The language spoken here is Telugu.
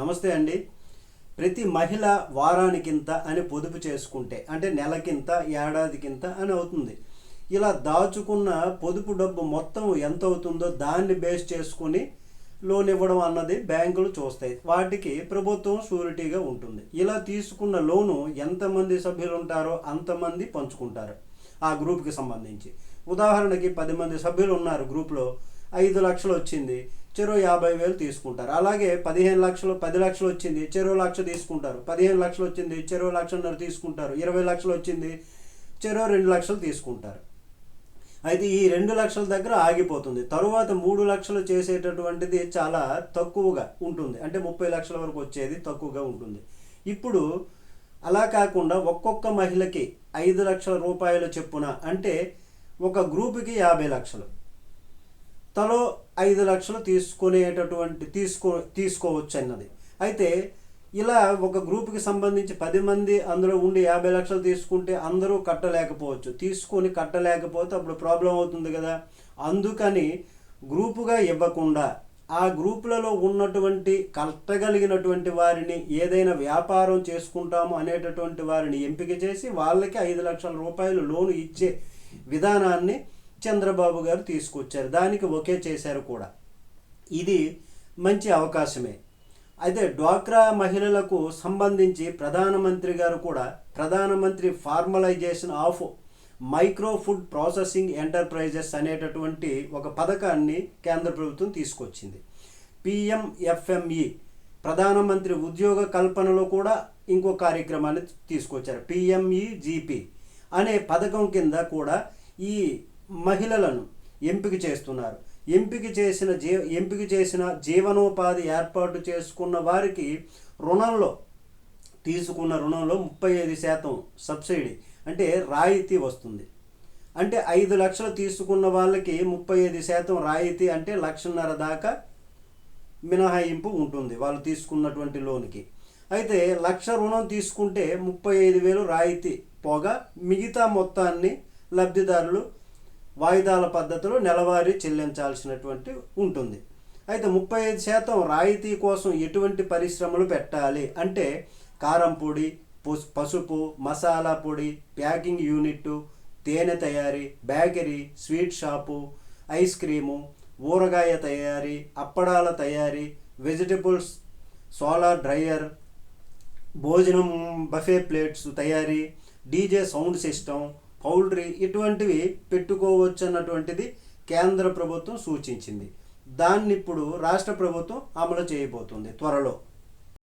నమస్తే అండి. ప్రతి మహిళ వారానికింత అని పొదుపు చేసుకుంటే అంటే నెలకింత ఏడాదికింత అని అవుతుంది. ఇలా దాచుకున్న పొదుపు డబ్బు మొత్తం ఎంత అవుతుందో దాన్ని బేస్ చేసుకుని లోన్ ఇవ్వడం అన్నది బ్యాంకులు చూస్తాయి. వాటికి ప్రభుత్వం షూరిటీగా ఉంటుంది. ఇలా తీసుకున్న లోను ఎంతమంది సభ్యులు ఉంటారో అంతమంది పంచుకుంటారు ఆ గ్రూప్కి సంబంధించి. ఉదాహరణకి పది మంది సభ్యులు ఉన్నారు గ్రూప్లో ఐదు లక్షలు వచ్చింది చెరో యాభై వేలు తీసుకుంటారు. అలాగే పదిహేను లక్షలు పది లక్షలు వచ్చింది చెరో లక్ష తీసుకుంటారు. పదిహేను లక్షలు వచ్చింది చెరో లక్షన్నర తీసుకుంటారు. ఇరవై లక్షలు వచ్చింది చెరో రెండు లక్షలు తీసుకుంటారు. అయితే ఈ రెండు లక్షల దగ్గర ఆగిపోతుంది. తరువాత మూడు లక్షలు చేసేటటువంటిది చాలా తక్కువగా ఉంటుంది. అంటే ముప్పై లక్షల వరకు వచ్చేది తక్కువగా ఉంటుంది. ఇప్పుడు అలా కాకుండా ఒక్కొక్క మహిళకి ఐదు లక్షల రూపాయల చెప్పున అంటే ఒక గ్రూపుకి యాభై లక్షలు. తలో ఐదు లక్షలు తీసుకునేటటువంటి తీసుకో తీసుకోవచ్చు అన్నది అయితే ఇలా ఒక గ్రూప్కి సంబంధించి పది మంది అందులో ఉండి యాభై లక్షలు తీసుకుంటే అందరూ కట్టలేకపోవచ్చు. తీసుకొని కట్టలేకపోతే అప్పుడు ప్రాబ్లం అవుతుంది కదా. అందుకని గ్రూపుగా ఇవ్వకుండా ఆ గ్రూపులలో ఉన్నటువంటి కట్టగలిగినటువంటి వారిని ఏదైనా వ్యాపారం చేసుకుంటాము అనేటటువంటి వారిని ఎంపిక చేసి వాళ్ళకి ఐదు లక్షల రూపాయలు లోను ఇచ్చే విధానాన్ని చంద్రబాబు గారు తీసుకొచ్చారు. దానికి ఒకే చేశారు కూడా. ఇది మంచి అవకాశమే. అయితే డ్వాక్రా మహిళలకు సంబంధించి ప్రధానమంత్రి గారు కూడా ప్రధానమంత్రి formalisation of micro food processing enterprises అనేటటువంటి ఒక పథకాన్ని కేంద్ర ప్రభుత్వం తీసుకొచ్చింది. పిఎంఎఫ్ఎంఈ ప్రధానమంత్రి ఉద్యోగ కల్పనలో కూడా ఇంకో కార్యక్రమాన్ని తీసుకొచ్చారు. పిఎంఈజీపీ అనే పథకం కింద కూడా ఈ మహిళలను ఎంపిక చేస్తున్నారు. ఎంపిక చేసిన జీ ఎంపిక చేసిన జీవనోపాధి ఏర్పాటు చేసుకున్న వారికి రుణంలో తీసుకున్న రుణంలో ముప్పై ఐదు శాతం సబ్సిడీ అంటే రాయితీ వస్తుంది. అంటే ఐదు లక్షలు తీసుకున్న వాళ్ళకి ముప్పై ఐదు శాతం రాయితీ అంటే లక్షన్నర దాకా మినహాయింపు ఉంటుంది వాళ్ళు తీసుకున్నటువంటి లోన్కి. అయితే లక్ష రుణం తీసుకుంటే ముప్పై ఐదు వేలు రాయితీ పోగా మిగతా మొత్తాన్ని లబ్ధిదారులు వాయిదాల పద్ధతిలో నెలవారీ చెల్లించాల్సినటువంటి ఉంటుంది. అయితే ముప్పై ఐదు శాతం రాయితీ కోసం ఎటువంటి పరిశ్రమలు పెట్టాలి? అంటే కారం పొడి పసు- పసుపు మసాలా పొడి ప్యాకింగ్ యూనిట్ తేనె తయారీ bakery sweet shop ice cream ఊరగాయ తయారీ అప్పడాల తయారీ వెజిటబుల్స్ సోలార్ డ్రయర్ భోజనం బఫే ప్లేట్స్ తయారీ డీజే సౌండ్ సిస్టమ్ పౌల్ట్రీ ఇటువంటివి పెట్టుకోవచ్చు అన్నటువంటిది కేంద్ర ప్రభుత్వం సూచించింది. దాన్ని ఇప్పుడు రాష్ట్ర ప్రభుత్వం అమలు చేయబోతుంది త్వరలో.